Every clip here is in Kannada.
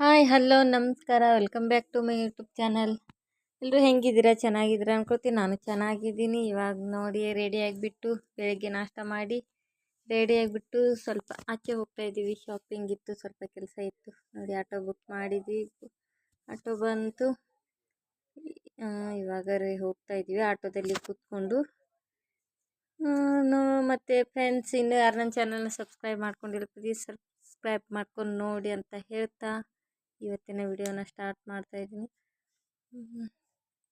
ಹಾಯ್, ಹಲೋ, ನಮಸ್ಕಾರ. Welcome back to my YouTube channel ಎಲ್ಲರೂ ಹೆಂಗಿದ್ದೀರಾ? ಚೆನ್ನಾಗಿದ್ದೀರಾ ಅನ್ಕೋತೀನಿ ನಾನು ಚೆನ್ನಾಗಿದ್ದೀನಿ. ಇವಾಗ ನೋಡಿ ರೆಡಿ ಆಗಿಬಿಟ್ಟು ಬೆಳಗ್ಗೆ ನಾಷ್ಟ ಮಾಡಿ ರೆಡಿ ಆಗಿಬಿಟ್ಟು ಸ್ವಲ್ಪ ಆಚೆ ಹೋಗ್ತಾ ಇದ್ದೀವಿ. ಶಾಪಿಂಗ್ ಇತ್ತು, ಸ್ವಲ್ಪ ಕೆಲಸ ಇತ್ತು. ನೋಡಿ ಆಟೋ ಬುಕ್ ಮಾಡಿದ್ವಿ. ಆಟೋ ಬಂತು. ಇವಾಗ ರೇ ಹೋಗ್ತಾ ಇದ್ದೀವಿ. ಆಟೋದಲ್ಲಿ ಕೂತ್ಕೊಂಡು ಮತ್ತು ಫ್ರೆಂಡ್ಸ್ ಇನ್ನು ಯಾರು ನನ್ನ ಚಾನಲ್ನ ಸಬ್ಸ್ಕ್ರೈಬ್ ಮಾಡ್ಕೊಂಡಿಲ್ಲ. ಸಬ್ಸ್ಕ್ರೈಬ್ ಮಾಡ್ಕೊಂಡು ನೋಡಿ ಅಂತ ಹೇಳ್ತಾ ಇವತ್ತಿನ ವಿಡಿಯೋನ ಸ್ಟಾರ್ಟ್ ಮಾಡ್ತಾ ಇದ್ದೀನಿ.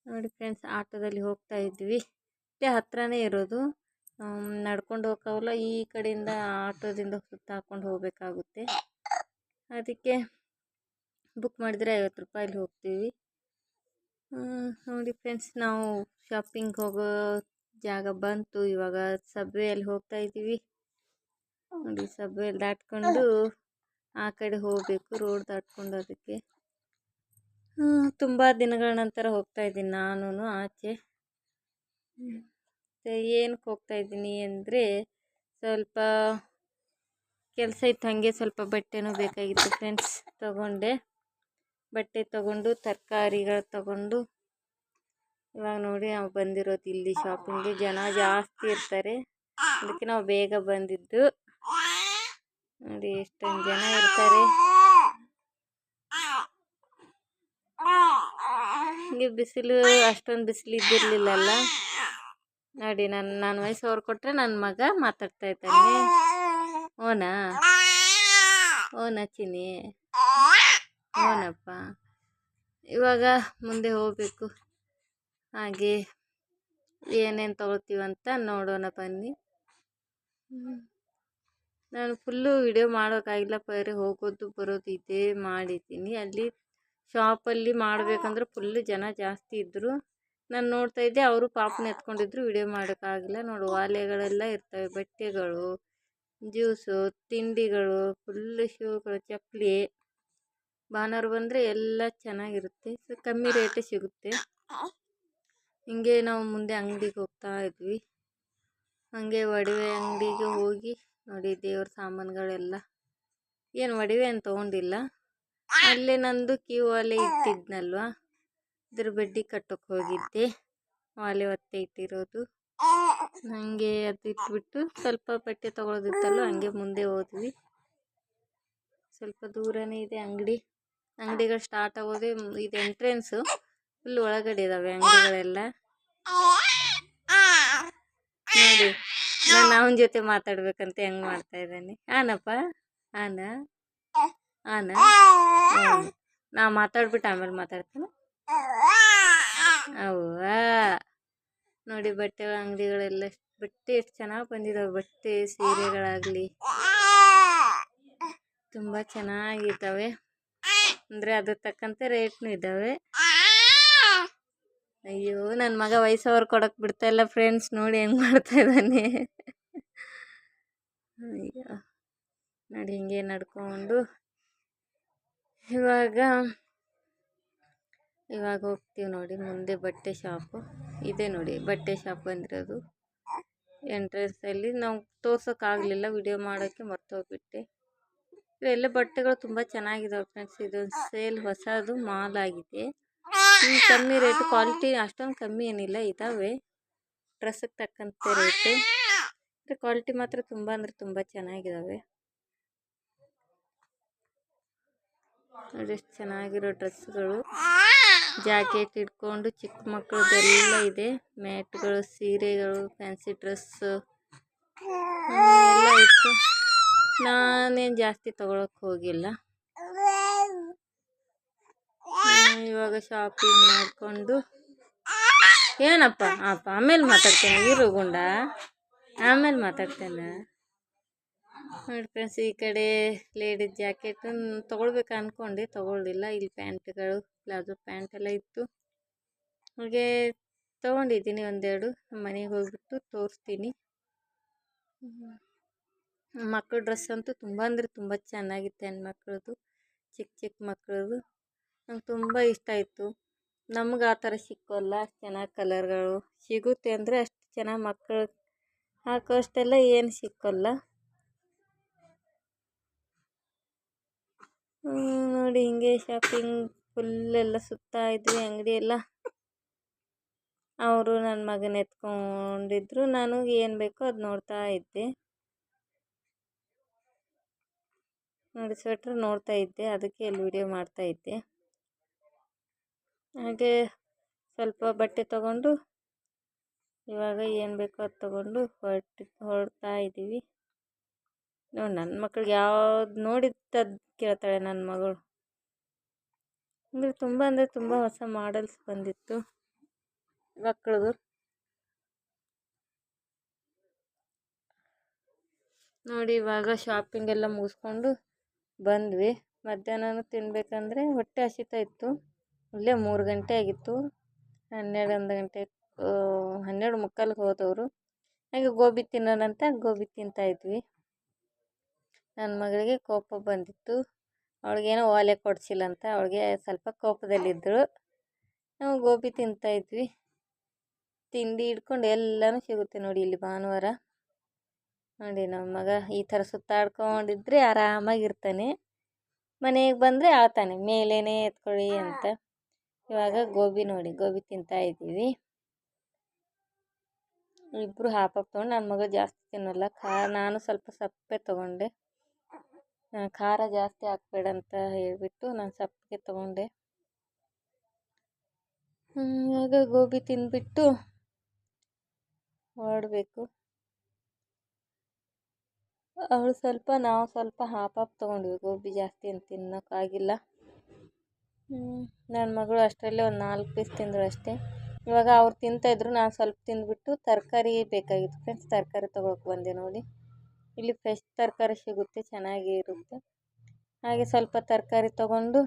ನೋಡಿ ಫ್ರೆಂಡ್ಸ್, ಆಟೋದಲ್ಲಿ ಹೋಗ್ತಾ ಇದ್ವಿ. ಇಲ್ಲೇ ಹತ್ರನೇ ಇರೋದು. ನಡ್ಕೊಂಡು ಹೋಗೋಲ್ಲ ಈ ಕಡೆಯಿಂದ ಆಟೋದಿಂದ ಸುತ್ತಾಕೊಂಡು ಹೋಗಬೇಕಾಗುತ್ತೆ. ಅದಕ್ಕೆ ಬುಕ್ ಮಾಡಿದರೆ ಐವತ್ತು ರೂಪಾಯಲ್ಲಿ ಹೋಗ್ತೀವಿ. ನೋಡಿ ಫ್ರೆಂಡ್ಸ್, ನಾವು ಶಾಪಿಂಗ್ ಹೋಗೋ ಜಾಗ ಬಂತು. ಇವಾಗ ಸಬ್ವೆಯಲ್ಲಿ ಹೋಗ್ತಾ ಇದ್ದೀವಿ. ನೋಡಿ ಸಬ್ವೆಯಲ್ಲಿ ದಾಟ್ಕೊಂಡು ಆ ಕಡೆ ಹೋಗಬೇಕು, ರೋಡ್ ದಾಟ್ಕೊಂಡು ಅದಕ್ಕೆ. ತುಂಬ ದಿನಗಳ ನಂತರ ಹೋಗ್ತಾ ಇದ್ದೀನಿ ನಾನು ಆಚೆ. ಏನಕ್ಕೆ ಹೋಗ್ತಾ ಇದ್ದೀನಿ ಅಂದರೆ ಸ್ವಲ್ಪ ಕೆಲಸ ಇತ್ತು ಹಾಗೆ ಸ್ವಲ್ಪ ಬಟ್ಟೆನೂ ಬೇಕಾಗಿತ್ತು ಫ್ರೆಂಡ್ಸ್ ತಗೊಂಡೆ. ಬಟ್ಟೆ ತಗೊಂಡು, ತರಕಾರಿಗಳು ತಗೊಂಡು. ಇವಾಗ ನೋಡಿ ನಾವು ಬಂದಿರೋದು ಇಲ್ಲಿ ಶಾಪಿಂಗ್ಗೆ ಜನ ಜಾಸ್ತಿ ಇರ್ತಾರೆ. ಅದಕ್ಕೆ ನಾವು ಬೇಗ ಬಂದಿದ್ದು. ನೋಡಿ ಎಷ್ಟೊಂದು ಜನ ಇರ್ತಾರೆ. ಹಿಂಗೆ ಬಿಸಿಲು, ಅಷ್ಟೊಂದು ಬಿಸಿಲು ಇದ್ದಿರ್ಲಿಲ್ಲಲ್ಲ? ನೋಡಿ ನನ್ನ ನಾನು ವಯಸ್ಸು ಅವ್ರು ಕೊಟ್ಟರೆ ನನ್ನ ಮಗ ಮಾತಾಡ್ತಾ ಇದ್ದಾನೆ. ಓನಾ? ಓನಾ ಚಿನಿ ಓನಪ್ಪ? ಇವಾಗ ಮುಂದೆ ಹೋಗಬೇಕು. ಹಾಗೆ ಏನೇನು ತೊಗೊಳ್ತೀವಂತ ನೋಡೋಣ ಬನ್ನಿ. ನಾನು ಫುಲ್ಲು ವಿಡಿಯೋ ಮಾಡೋಕ್ಕಾಗಿಲ್ಲ ಬರೀ ಹೋಗೋದು, ಬರೋದು ಇದೇ ಮಾಡಿದ್ದೀನಿ. ಅಲ್ಲಿ ಶಾಪಲ್ಲಿ ಮಾಡಬೇಕಂದ್ರೆ ಫುಲ್ಲು ಜನ ಜಾಸ್ತಿ ಇದ್ದರು ನಾನು ನೋಡ್ತಾ ಇದ್ದೆ, ಅವರು ಪಾಪನ ಎತ್ಕೊಂಡಿದ್ರು ವಿಡಿಯೋ ಮಾಡೋಕ್ಕಾಗಿಲ್ಲ. ನೋಡು ಒಲೆಗಳೆಲ್ಲ ಇರ್ತವೆ, ಬಟ್ಟೆಗಳು ಜ್ಯೂಸು ತಿಂಡಿಗಳು ಫುಲ್ಲು ಶೂಗಳು, ಚಪ್ಪಲಿ ಬಾನರ್ ಬಂದರೆ ಎಲ್ಲ ಚೆನ್ನಾಗಿರುತ್ತೆ. ಸೊ ಕಮ್ಮಿ ರೇಟೇ ಸಿಗುತ್ತೆ. ಹಿಂಗೆ ನಾವು ಮುಂದೆ ಅಂಗಡಿಗೆ ಹೋಗ್ತಾ ಇದ್ವಿ. ಹಾಗೆ ಒಡವೆ ಅಂಗಡಿಗೆ ಹೋಗಿ ನೋಡಿ ದೇವ್ರ ಸಾಮಾನುಗಳೆಲ್ಲ. ಏನು ಒಡವೆ ಏನು ತೊಗೊಂಡಿಲ್ಲ. ಅಲ್ಲೇ ನಂದು ಕ್ಯೂ ಅಲ್ಲಿ ಇಟ್ಟಿದ್ನಲ್ವ? ಇದ್ರ ಬಡ್ಡಿ ಕಟ್ಟೋಕೆ ಹೋಗಿದ್ದೆ. ವಾಲೆ ಒತ್ತೆ ಇಟ್ಟಿರೋದು. ನನಗೆ ಅದು ಇಟ್ಬಿಟ್ಟು ಸ್ವಲ್ಪ ಬಟ್ಟೆ ತೊಗೊಳೋದಿತ್ತಲ್ಲ ಹಂಗೆ ಮುಂದೆ ಹೋದ್ವಿ. ಸ್ವಲ್ಪ ದೂರನೇ ಇದೆ ಅಂಗಡಿ. ಅಂಗಡಿಗಳು ಸ್ಟಾರ್ಟ್ ಆಗೋದೆ ಇದು ಎಂಟ್ರೆನ್ಸು ಫುಲ್ ಒಳಗಡೆ ಇದ್ದಾವೆ ಅಂಗಡಿಗಳೆಲ್ಲ. ನೋಡಿ. ನಾನು ಅವನ ಜೊತೆ ಮಾತಾಡ್ಬೇಕಂತ ಹೆಂಗ್ ಮಾಡ್ತಾ ಇದ್ದಾನೆ. ಆನಪ್ಪ? ಆನ? ಆನ. ನಾ ಮಾತಾಡ್ಬಿಟ್ಟು ಆಮೇಲೆ ಮಾತಾಡ್ತಾನೆ. ಅವ್ವ. ನೋಡಿ ಬಟ್ಟೆ ಅಂಗಡಿಗಳೆಲ್ಲ ಬಟ್ಟೆ ಎಷ್ಟು ಚೆನ್ನಾಗಿ ಬಂದಿದಾವೆ ಬಟ್ಟೆ ಸೀರೆಗಳಾಗಲಿ. ತುಂಬ ಚೆನ್ನಾಗಿದ್ದಾವೆ. ಅಂದರೆ ಅದ್ರ ತಕ್ಕಂತೆ ರೇಟ್ನು ಇದ್ದಾವೆ. ಅಯ್ಯೋ ನನ್ನ ಮಗ ವಯಸ್ಸವ್ರು ಕೊಡಕ್ಕೆ ಬಿಡ್ತಾ ಇಲ್ಲ ಫ್ರೆಂಡ್ಸ್ ನೋಡಿ ಹೆಂಗೆ ಮಾಡ್ತಾ ಇದ್ದಾನೆ. ಅಯ್ಯೋ, ನೋಡಿ ಹಿಂಗೆ ನಡ್ಕೊಂಡು. ಇವಾಗ ಇವಾಗ ಹೋಗ್ತೀವಿ ನೋಡಿ, ಮುಂದೆ ಬಟ್ಟೆ ಶಾಪು. ಇದೆ ನೋಡಿ, ಬಟ್ಟೆ ಶಾಪ್ ಬಂದಿರೋದು. ಎಂಟ್ರೆನ್ಸಲ್ಲಿ ನಾವು ತೋರ್ಸೋಕ್ಕಾಗಲಿಲ್ಲ ವಿಡಿಯೋ ಮಾಡೋಕ್ಕೆ ಮರ್ತೋಗ್ಬಿಟ್ಟೆ. ಇವೆಲ್ಲ ಬಟ್ಟೆಗಳು ತುಂಬ ಚೆನ್ನಾಗಿದಾವೆ ಫ್ರೆಂಡ್ಸ್ ಇದೊಂದು ಸೇಲ್ ಹೊಸದು, ಮಾಲ್ ಆಗಿದೆ. ಕಮ್ಮಿ ರೇಟ್ ಕ್ವಾಲಿಟಿ ಅಷ್ಟೊಂದು ಕಮ್ಮಿ ಏನಿಲ್ಲ ಇದ್ದಾವೆ ಡ್ರೆಸ್ಸಿಗೆ ತಕ್ಕಂತೆ ರೇಟು ಕ್ವಾಲಿಟಿ ಮಾತ್ರ ತುಂಬ ಅಂದರೆ ತುಂಬ ಚೆನ್ನಾಗಿದ್ದಾವೆ ನೋಡಿ ಎಷ್ಟು ಚೆನ್ನಾಗಿರೋ ಡ್ರೆಸ್ಗಳು ಜಾಕೆಟ್ ಇಟ್ಕೊಂಡು ಚಿಕ್ಕ ಮಕ್ಕಳದೆಲ್ಲ ಇದೆ. ಮ್ಯಾಟ್ಗಳು, ಸೀರೆಗಳು, ಫ್ಯಾನ್ಸಿ ಡ್ರೆಸ್ಸು. ಎಲ್ಲ ಇತ್ತು. ನಾನೇನು ಜಾಸ್ತಿ ತೊಗೊಳಕ್ಕೆ ಹೋಗಿಲ್ಲ. ಇವಾಗ ಶಾಪಿಂಗ್ ಮಾಡಿಕೊಂಡು. ಏನಪ್ಪ ಅಪ್ಪ ಆಮೇಲೆ ಮಾತಾಡ್ತೇನೆ. ಇರು ಗುಂಡ. ಆಮೇಲೆ ಮಾತಾಡ್ತೇನೆ. ನೋಡಿ ಫ್ರೆಂಡ್ಸ್ ಈ ಕಡೆ ಲೇಡೀಸ್ ಜಾಕೆಟ್ ತೊಗೊಳ್ಬೇಕು ಅಂದ್ಕೊಂಡು ತೊಗೊಳ್ಳಿಲ್ಲ ಇಲ್ಲಿ ಪ್ಯಾಂಟ್ಗಳು ಪ್ಲಾಜೋ ಪ್ಯಾಂಟ್ ಎಲ್ಲ ಇತ್ತು. ಹಾಗೆ ತೊಗೊಂಡಿದ್ದೀನಿ ಒಂದೆರಡು. ಮನೆಗೆ ಹೋಗ್ಬಿಟ್ಟು ತೋರಿಸ್ತೀನಿ. ಮಕ್ಕಳ ಡ್ರೆಸ್ ಅಂತೂ ತುಂಬ ಅಂದರೆ ತುಂಬ ಚೆನ್ನಾಗಿತ್ತು ಹೆಣ್ಮಕ್ಳದ್ದು ಚಿಕ್ಕ ಚಿಕ್ಕ ಮಕ್ಕಳದು ನಂಗೆ ತುಂಬ ಇಷ್ಟ ಆಯಿತು. ನಮ್ಗೆ ಆ ಥರ ಸಿಕ್ಕೋಲ್ಲ. ಅಷ್ಟು ಚೆನ್ನಾಗಿ ಕಲರ್ಗಳು ಸಿಗುತ್ತೆ ಅಂದರೆ ಅಷ್ಟು ಚೆನ್ನಾಗಿ ಮಕ್ಕಳು ಹಾಕೋಷ್ಟೆಲ್ಲ ಏನು ಸಿಕ್ಕಲ್ಲ. ನೋಡಿ ಹಿಂಗೆ ಶಾಪಿಂಗ್ ಫುಲ್ ಎಲ್ಲ ಸುತ್ತಾ ಇದ್ವಿ, ಅಂಗಡಿ ಎಲ್ಲ. ಅವರು ನನ್ನ ಮಗನ ಎತ್ಕೊಂಡಿದ್ರು, ನಾನು ಏನು ಬೇಕೋ ಅದು ನೋಡ್ತಾ ಇದ್ದೆ. ನೋಡಿ ಸ್ವೆಟ್ರ್ ನೋಡ್ತಾ ಇದ್ದೆ, ಅದಕ್ಕೆ ಇಲ್ಲಿ ವಿಡಿಯೋ ಮಾಡ್ತಾ ಇದ್ದೆ. ಹಾಗೆ ಸ್ವಲ್ಪ ಬಟ್ಟೆ ತಗೊಂಡು ಇವಾಗ ಏನು ಬೇಕೋ ಅದು ತೊಗೊಂಡು ಹೊರಟಿ, ಹೊರಡ್ತಾ ಇದ್ದೀವಿ ನೋಡಿ ನನ್ನ ಮಕ್ಳಿಗೆ ಯಾವ್ದು ನೋಡಿದ್ದು ಕೇಳ್ತಾಳೆ ನನ್ನ ಮಗಳು. ಅಂದರೆ ತುಂಬ ಅಂದರೆ ತುಂಬ ಹೊಸ ಮಾಡಲ್ಸ್ ಬಂದಿತ್ತು ಮಕ್ಕಳದು ನೋಡಿ ಇವಾಗ ಶಾಪಿಂಗ್ ಎಲ್ಲ ಮುಗಿಸ್ಕೊಂಡು ಬಂದ್ವಿ. ಮಧ್ಯಾಹ್ನ ತಿನ್ನಬೇಕಂದ್ರೆ ಹೊಟ್ಟೆ ಹಸಿತಾ ಇತ್ತು. ಇಲ್ಲೇ ಮೂರು ಗಂಟೆ ಆಗಿತ್ತು. ಹನ್ನೆರಡು ಒಂದು ಗಂಟೆ ಹನ್ನೆರಡು ಮುಕ್ಕಾಲಿಗೆ ಹೋದವರು. ಹಾಗೆ ಗೋಬಿ ತಿನ್ನೋಣಂತ ಗೋಬಿ ತಿಂತಾಯಿದ್ವಿ ನನ್ನ ಮಗಳಿಗೆ ಕೋಪ ಬಂದಿತ್ತು. ಅವಳಿಗೇನೋ ಓಲೆ ಕೊಡಿಸಿಲ್ಲ ಅಂತ ಅವಳಿಗೆ ಸ್ವಲ್ಪ ಕೋಪದಲ್ಲಿದ್ದರು ನಾವು ಗೋಬಿ ತಿಂತಾಯಿದ್ವಿ ತಿಂಡಿ ಹಿಡ್ಕೊಂಡು ಎಲ್ಲನೂ ಸಿಗುತ್ತೆ ನೋಡಿ ಇಲ್ಲಿ ಭಾನುವಾರ. ನೋಡಿ ನಮ್ಮ ಮಗ ಈ ಥರ ಸುತ್ತಾಡ್ಕೊಂಡಿದ್ರೆ ಆರಾಮಾಗಿರ್ತಾನೆ. ಮನೆಗೆ ಬಂದರೆ ಆಳ್ತಾನೆ, ಮೇಲೇನೆ ಎತ್ಕೊಳ್ಳಿ ಅಂತ. ಇವಾಗ ಗೋಬಿ ನೋಡಿ, ಗೋಬಿ ತಿಂತಾ ಇದ್ದೀವಿ. ಇಬ್ಬರು ಹಾಫ್ ಹಾಫ್ ತೊಗೊಂಡು ನನ್ನ ಮಗ ಜಾಸ್ತಿ ತಿನ್ನಲ್ಲ. ಖಾರ ನಾನು ಸ್ವಲ್ಪ ಸಪ್ಪೆ ತೊಗೊಂಡೆ. ಖಾರ ಜಾಸ್ತಿ ಹಾಕ್ಬೇಡ ಅಂತ ಹೇಳಿಬಿಟ್ಟು ನಾನು ಸಪ್ಪಗೆ ತೊಗೊಂಡೆ. ಆಗ ಗೋಬಿ ತಿಂದ್ಬಿಟ್ಟು ಹೊರಡಬೇಕು ಅವಳು ಸ್ವಲ್ಪ, ನಾವು ಸ್ವಲ್ಪ ಹಾಫ್ ಹಾಫ್ ತೊಗೊಂಡ್ವಿ. ಗೋಬಿ ಜಾಸ್ತಿ ಏನು ತಿನ್ನೋಕ್ಕಾಗಿಲ್ಲ. ನನ್ನ ಮಗಳು ಅಷ್ಟರಲ್ಲೇ ಒಂದು ನಾಲ್ಕು ಪೀಸ್ ತಿಂದಳು ಅಷ್ಟೇ. ಇವಾಗ ಅವ್ರು ತಿಂತಾಯಿದ್ರು ನಾನು ಸ್ವಲ್ಪ ತಿಂದ್ಬಿಟ್ಟು ತರಕಾರಿ ಬೇಕಾಗಿತ್ತು ಫ್ರೆಂಡ್ಸ್ ತರಕಾರಿ ತೊಗೊಳಕ್ಕೆ ಬಂದೆ ನೋಡಿ. ಇಲ್ಲಿ ಫ್ರೆಶ್ ತರಕಾರಿ ಸಿಗುತ್ತೆ, ಚೆನ್ನಾಗಿ ಇರುತ್ತೆ. ಹಾಗೆ ಸ್ವಲ್ಪ ತರಕಾರಿ ತೊಗೊಂಡು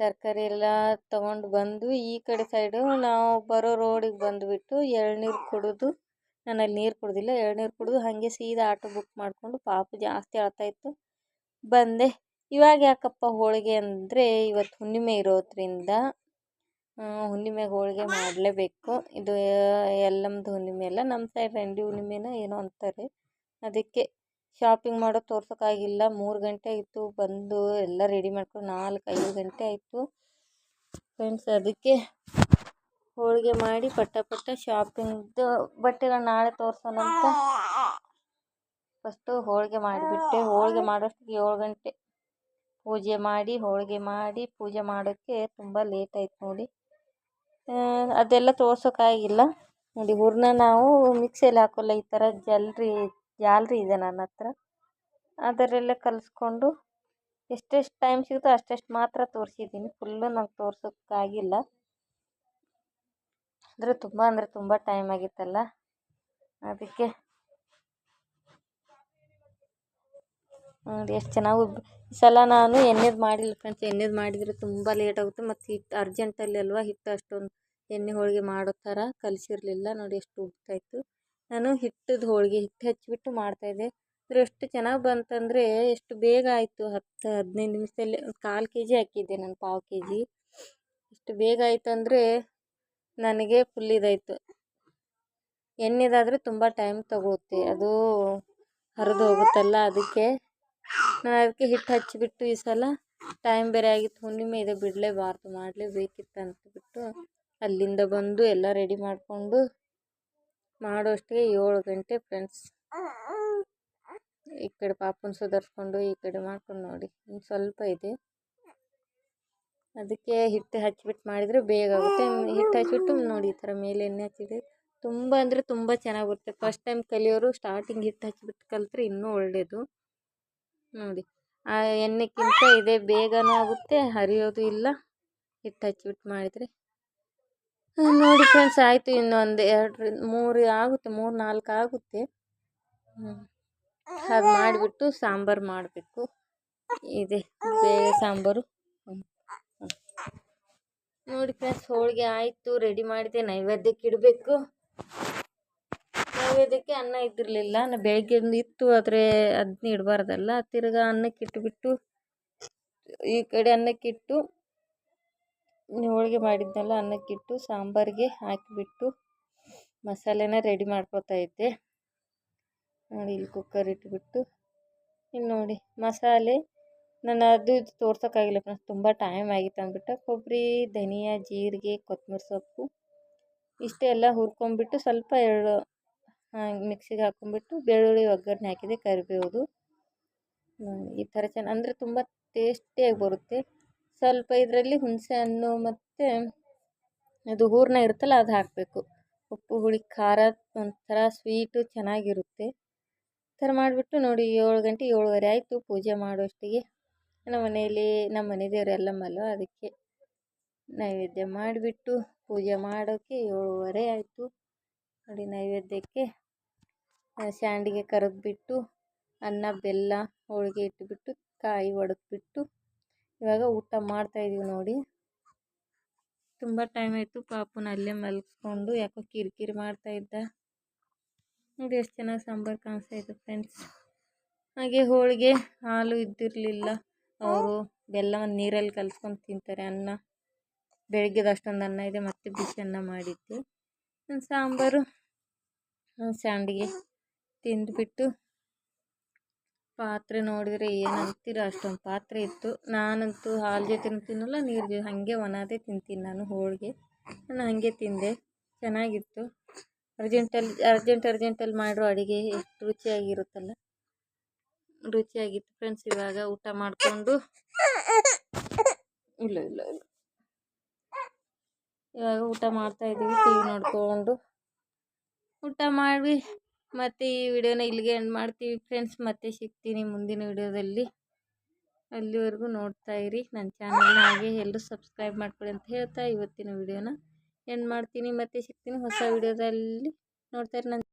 ತರಕಾರಿ ಎಲ್ಲ ತೊಗೊಂಡು ಬಂದು ಈ ಕಡೆ ಸೈಡು ನಾವು ಬರೋ ರೋಡಿಗೆ ಬಂದುಬಿಟ್ಟು ಎಳ್ನೀರು ಕುಡಿದು, ನಾನು ನೀರು ಕುಡ್ದಿಲ್ಲ, ಎಳ್ನೀರು ಕುಡಿದು ಹಾಗೆ ಸೀದಾ ಆಟೋ ಬುಕ್ ಮಾಡಿಕೊಂಡು ಪಾಪು ಜಾಸ್ತಿ ಅಳ್ತಾಯಿತ್ತು ಬಂದೆ. ಇವಾಗ ಯಾಕಪ್ಪ ಹೋಳಿಗೆ ಅಂದರೆ ಇವತ್ತು ಹುಣ್ಣಿಮೆ ಇರೋದ್ರಿಂದ ಹುಣ್ಣಿಮೆಗೆ ಹೋಳಿಗೆ ಮಾಡಲೇಬೇಕು. ಇದು ಎಲ್ಲಮ್ಮದು ಹುಣ್ಣಿಮೆ ಅಲ್ಲ ನಮ್ಮ ಸೈಡ್ ರಂಡಿ ಹುಣ್ಣಿಮೆನ ಏನೋ ಅಂತಾರೆ. ಅದಕ್ಕೆ ಶಾಪಿಂಗ್ ಮಾಡೋ ತೋರ್ಸೋಕ್ಕಾಗಿಲ್ಲ ಮೂರು ಗಂಟೆ ಆಯಿತು, ಬಂದು ಎಲ್ಲ ರೆಡಿ ಮಾಡ್ಕೊಂಡು ನಾಲ್ಕು, ಐದು ಗಂಟೆ ಆಯಿತು. ಫ್ರೆಂಡ್ಸ್ ಅದಕ್ಕೆ ಹೋಳಿಗೆ ಮಾಡಿ ಪಟ್ಟ ಪಟ್ಟ ಶಾಪಿಂಗ್ದು ಬಟ್ಟೆಗಳು ನಾಳೆ ತೋರ್ಸೋಣ ಅಂತ. ಫಸ್ಟು ಹೋಳಿಗೆ ಮಾಡಿಬಿಟ್ಟೆ. ಹೋಳಿಗೆ ಮಾಡೋಷ್ಟಿಗೆ ಏಳು ಗಂಟೆ. ಪೂಜೆ ಮಾಡಿ, ಹೋಳಿಗೆ ಮಾಡಿ, ಪೂಜೆ ಮಾಡೋಕ್ಕೆ ತುಂಬ ಲೇಟ್ ಆಯ್ತು ನೋಡಿ. ಅದೆಲ್ಲ ತೋರ್ಸೋಕ್ಕಾಗಿಲ್ಲ ನೋಡಿ, ಹೂರಣ ನಾವು ಮಿಕ್ಸಿಯಲ್ಲಿ ಹಾಕೋಲ್ಲ. ಈ ಥರ ಜಲ್ರಿ, ಜಾಲ್ರಿ ಇದೆ ನನ್ನ ಹತ್ರ. ಅದರಲ್ಲೇ ಕಲಿಸ್ಕೊಂಡು ಎಷ್ಟೆಷ್ಟು ಟೈಮ್ ಸಿಗುತ್ತೋ ಅಷ್ಟೆಷ್ಟು ಮಾತ್ರ ತೋರಿಸಿದ್ದೀನಿ. ಫುಲ್ಲು ನಂಗೆ ತೋರ್ಸೋಕ್ಕಾಗಿಲ್ಲ ಅಂದರೆ ತುಂಬ ಅಂದರೆ ತುಂಬ ಟೈಮ್ ಆಗಿತ್ತಲ್ಲ. ಅದಕ್ಕೆ ನೋಡಿ, ಎಷ್ಟು ಚೆನ್ನಾಗಿ ಸಲ ನಾನು ಎಣ್ಣೆದು ಮಾಡಿಲ್ಲ ಫ್ರೆಂಡ್ಸ್. ಎಣ್ಣೆದು ಮಾಡಿದರೆ ತುಂಬ ಲೇಟ್ ಆಗುತ್ತೆ. ಮತ್ತು ಹಿಟ್ಟು ಅರ್ಜೆಂಟಲ್ಲಿ ಅಲ್ವಾ ಹಿಟ್ಟು ಅಷ್ಟೊಂದು ಎಣ್ಣೆ ಹೋಳಿಗೆ ಮಾಡೋ ಥರ ಕಲಿಸಿರಲಿಲ್ಲ. ನೋಡಿ ಎಷ್ಟು ಉಬ್ತಾಯಿತ್ತು ನಾನು ಹಿಟ್ಟದ ಹೋಳಿಗೆ ಹಿಟ್ಟು ಹಚ್ಚಿಬಿಟ್ಟು ಮಾಡ್ತಾಯಿದ್ದೆ ಅಂದರೆ ಎಷ್ಟು ಚೆನ್ನಾಗಿ ಬಂತಂದರೆ ಎಷ್ಟು ಬೇಗ ಆಯಿತು. ಹತ್ತು, ಹದಿನೈದು ನಿಮಿಷದಲ್ಲಿ ಕಾಲು ಕೆ ಜಿ ಹಾಕಿದ್ದೆ ನಾನು, ಪಾವು ಕೆ ಜಿ ಎಷ್ಟು ಬೇಗ ಆಯಿತು ಅಂದರೆ ನನಗೆ ಫುಲ್ ಇದಾಯಿತು. ಎಣ್ಣೆದಾದರೆ ತುಂಬ ಟೈಮ್ ತಗೊಳುತ್ತೆ ಅದು ಹರಿದು ಹೋಗುತ್ತಲ್ಲ ಅದಕ್ಕೆ ನಾನು ಅದಕ್ಕೆ ಹಿಟ್ಟು ಹಚ್ಚಿಬಿಟ್ಟು ಈ ಸಲ ಟೈಮ್ ಬೇರೆ ಆಗಿತ್ತು. ಹುಣ್ಣಿಮೆ ಇದೆ ಬಿಡಲೇಬಾರ್ದು ಮಾಡಲೇಬೇಕಿತ್ತು ಅಂತಬಿಟ್ಟು ಅಲ್ಲಿಂದ ಬಂದು ಎಲ್ಲ ರೆಡಿ ಮಾಡಿಕೊಂಡು ಮಾಡೋಷ್ಟಿಗೆ ಏಳು ಗಂಟೆ ಫ್ರೆಂಡ್ಸ್ ಈ ಕಡೆ ಪಾಪನ ಸುಧಾರಿಸ್ಕೊಂಡು, ಈ ಕಡೆ ಮಾಡ್ಕೊಂಡು ನೋಡಿ, ಇನ್ನು ಸ್ವಲ್ಪ ಇದೆ. ಅದಕ್ಕೆ ಹಿಟ್ಟು ಹಚ್ಬಿಟ್ಟು ಮಾಡಿದರೆ ಬೇಗ ಆಗುತ್ತೆ. ಹಿಟ್ಟು ಹಚ್ಚಿಬಿಟ್ಟು ನೋಡಿ ಈ ಥರ ಮೇಲೆ ಎಣ್ಣೆ ಹಚ್ಚಿದೆ ತುಂಬ ಅಂದರೆ ತುಂಬ ಚೆನ್ನಾಗಿ ಬರುತ್ತೆ. ಫಸ್ಟ್ ಟೈಮ್ ಕಲಿಯೋರು ಸ್ಟಾರ್ಟಿಂಗ್ ಹಿಟ್ಟು ಹಚ್ಚಿಬಿಟ್ಟು ಕಲಿತ್ರೆ ಇನ್ನೂ ಒಳ್ಳೆಯದು ನೋಡಿ. ಆ ಎಣ್ಣೆಕ್ಕಿಂತ ಇದೇ, ಬೇಗನೂ ಆಗುತ್ತೆ, ಹರಿಯೋದು ಇಲ್ಲ. ಹಿಟ್ಟು ಹಚ್ಚಿಬಿಟ್ಟು ಮಾಡಿದರೆ. ನೋಡಿ ಫ್ರೆಂಡ್ಸ್ ಆಯಿತು ಇನ್ನೊಂದು ಎರಡು, ಮೂರು ಆಗುತ್ತೆ, ಮೂರು, ನಾಲ್ಕು ಆಗುತ್ತೆ. ಹಾಗೆ ಮಾಡಿಬಿಟ್ಟು ಸಾಂಬಾರು ಮಾಡಬೇಕು. ಇದೆ, ಬೇಗ ಸಾಂಬಾರು. ನೋಡಿ ಫ್ರೆಂಡ್ಸ್ ಹೋಳಿಗೆ ಆಯಿತು ರೆಡಿ ಮಾಡಿದೆ, ನೈವೇದ್ಯಕ್ಕೆ ಇಡಬೇಕು. ನೈವೇದ್ಯಕ್ಕೆ ಅನ್ನ ಇದ್ದಿರಲಿಲ್ಲ. ನಾ ಬೆಳಗ್ಗೆ ಇತ್ತು, ಆದರೆ ಅದನ್ನ ಇಡಬಾರ್ದಲ್ಲ. ತಿರ್ಗಾ ಅನ್ನಕ್ಕೆ ಇಟ್ಬಿಟ್ಟು, ಈ ಕಡೆ ಅನ್ನಕ್ಕಿಟ್ಟು ಹೋಳಿಗೆ ಮಾಡಿದ್ನಲ್ಲ ಅನ್ನಕ್ಕಿಟ್ಟು ಸಾಂಬಾರಿಗೆ ಹಾಕಿಬಿಟ್ಟು ಮಸಾಲೆನ ರೆಡಿ ಮಾಡ್ಕೊತಾ ಇದ್ದೆ. ನೋಡಿ, ಇಲ್ಲಿ ಕುಕ್ಕರ್ ಇಟ್ಬಿಟ್ಟು. ಇಲ್ಲಿ ನೋಡಿ, ಮಸಾಲೆ, ನಾನು ಅದು ಇದು ತೋರ್ಸೋಕ್ಕಾಗಿಲ್ಲ ಫ್ರೆಂಡ್ಸ್. ತುಂಬ ಟೈಮ್ ಆಗಿತ್ತು ಅಂದ್ಬಿಟ್ಟು. ಕೊಬ್ಬರಿ ಧನಿಯಾ, ಜೀರಿಗೆ, ಕೊತ್ತಂಬರಿ ಸೊಪ್ಪು, ಇಷ್ಟೆಲ್ಲ ಹುರ್ಕೊಂಬಿಟ್ಟು ಸ್ವಲ್ಪ ಎರಡು ಮಿಕ್ಸಿಗೆ ಹಾಕೊಂಡ್ಬಿಟ್ಟು ಬೆಳ್ಳುಳ್ಳಿ, ಒಗ್ಗರಣೆ ಹಾಕಿದೆ ಕರಿಬೇವುದು. ಈ ಥರ ಚೆನ್ನ, ಅಂದರೆ ತುಂಬ ಟೇಸ್ಟಿಯಾಗಿ ಬರುತ್ತೆ. ಸ್ವಲ್ಪ ಇದರಲ್ಲಿ ಹುಣಸೆ ಹಣ್ಣು ಮತ್ತು ಅದು ಹೂರಣ ಇರುತ್ತಲ್ಲ ಅದು ಹಾಕಬೇಕು. ಉಪ್ಪು, ಹುಳಿ, ಖಾರ ಒಂಥರ ಸ್ವೀಟು ಚೆನ್ನಾಗಿರುತ್ತೆ. ಈ ಥರ ಮಾಡಿಬಿಟ್ಟು ನೋಡಿ ಏಳು ಗಂಟೆ, ಏಳುವರೆ ಆಯಿತು ಪೂಜೆ ಮಾಡೋಷ್ಟಿಗೆ. ನಮ್ಮ ಮನೆಯಲ್ಲಿ, ನಮ್ಮ ಮನೆ ದೇವರೆಲ್ಲ ಮಲ್ಲೋ ಅದಕ್ಕೆ ನೈವೇದ್ಯ ಮಾಡಿಬಿಟ್ಟು ಪೂಜೆ ಮಾಡೋಕ್ಕೆ ಏಳುವರೆ ಆಯಿತು. ನೋಡಿ ನೈವೇದ್ಯಕ್ಕೆ ಶಾಂಡಿಗೆ ಕರೆದ್ಬಿಟ್ಟು, ಅನ್ನ, ಬೆಲ್ಲ, ಹೋಳಿಗೆ ಇಟ್ಬಿಟ್ಟು, ಕಾಯಿ ಒಡೆದ್ಬಿಟ್ಟು, ಇವಾಗ ಊಟ ಮಾಡ್ತಾಯಿದ್ದೀವಿ ನೋಡಿ. ತುಂಬ ಟೈಮ್ ಆಯಿತು ಪಾಪುನ ಅಲ್ಲೇ ಮಲ್ಕೊಂಡು ಯಾಕೋ ಕಿರಿಕಿರಿ ಮಾಡ್ತಾಯಿದ್ದ ನೋಡಿ ಎಷ್ಟು ಚೆನ್ನಾಗಿ ಸಾಂಬಾರು ಕಾಣಿಸ್ತಾಯಿತ್ತು ಫ್ರೆಂಡ್ಸ್ ಹಾಗೆ ಹೋಳಿಗೆ, ಹಾಲು ಇದ್ದಿರಲಿಲ್ಲ. ಅವರು ಬೆಲ್ಲವನ್ನು ನೀರಲ್ಲಿ ಕಲ್ಸ್ಕೊಂಡು ತಿಂತಾರೆ ಅನ್ನ. ಬೆಳಗ್ಗೆದು ಅಷ್ಟೊಂದು ಅನ್ನ ಇದೆ, ಮತ್ತೆ ಬಿಸಿ ಅನ್ನ ಮಾಡಿದ್ದು ಸಾಂಬಾರು ಸಂಡಿಗೆ ತಿಂದುಬಿಟ್ಟು ಪಾತ್ರೆ ನೋಡಿದರೆ ಏನಂತೀರ ಅಷ್ಟೊಂದು ಪಾತ್ರೆ ಇತ್ತು. ನಾನಂತೂ ಹಾಲು ಜೊತೆ ತಿನ್ನಲ್ಲ, ನೀರು ಜೊ, ಹಾಗೆ ಒಣದೇ ತಿಂತೀನಿ ನಾನು ಹೋಳಿಗೆ. ನಾನು ಹಾಗೆ ತಿಂದೆ, ಚೆನ್ನಾಗಿತ್ತು. ಅರ್ಜೆಂಟಲ್ಲಿ, ಅರ್ಜೆಂಟ್, ಅರ್ಜೆಂಟಲ್ಲಿ ಮಾಡಿರೋ ಅಡುಗೆ ಎಷ್ಟು ರುಚಿಯಾಗಿರುತ್ತಲ್ಲ. ರುಚಿಯಾಗಿತ್ತು ಫ್ರೆಂಡ್ಸ್, ಇವಾಗ ಊಟ ಮಾಡಿಕೊಂಡು. ಇಲ್ಲ ಇಲ್ಲ ಇಲ್ಲ. ಇವಾಗ ಊಟ ಮಾಡ್ತಾಯಿದ್ದೀವಿ ಟಿ ವಿ ನೋಡಿಕೊಂಡು. ಊಟ ಮಾಡಿ ಮತ್ತು ಈ ವಿಡಿಯೋನ ಇಲ್ಲಿಗೆ ಎಂಡ್ ಮಾಡ್ತೀವಿ ಫ್ರೆಂಡ್ಸ್ ಮತ್ತೆ ಸಿಗ್ತೀನಿ ಮುಂದಿನ ವಿಡಿಯೋದಲ್ಲಿ. ಅಲ್ಲಿವರೆಗೂ ನೋಡ್ತಾ ಇರಿ. ನನ್ನ ಚಾನಲ್ನ ಹಾಗೆ ಎಲ್ಲರೂ ಸಬ್ಸ್ಕ್ರೈಬ್ ಮಾಡ್ಕೊಳ್ಳಿ ಅಂತ ಹೇಳ್ತಾ ಇವತ್ತಿನ ವಿಡಿಯೋನ ಎಂಡ್ ಮಾಡ್ತೀನಿ. ಮತ್ತೆ ಸಿಗ್ತೀನಿ ಹೊಸ ವಿಡಿಯೋದಲ್ಲಿ. ನೋಡ್ತಾ ಇರಿ. ನನ್ನ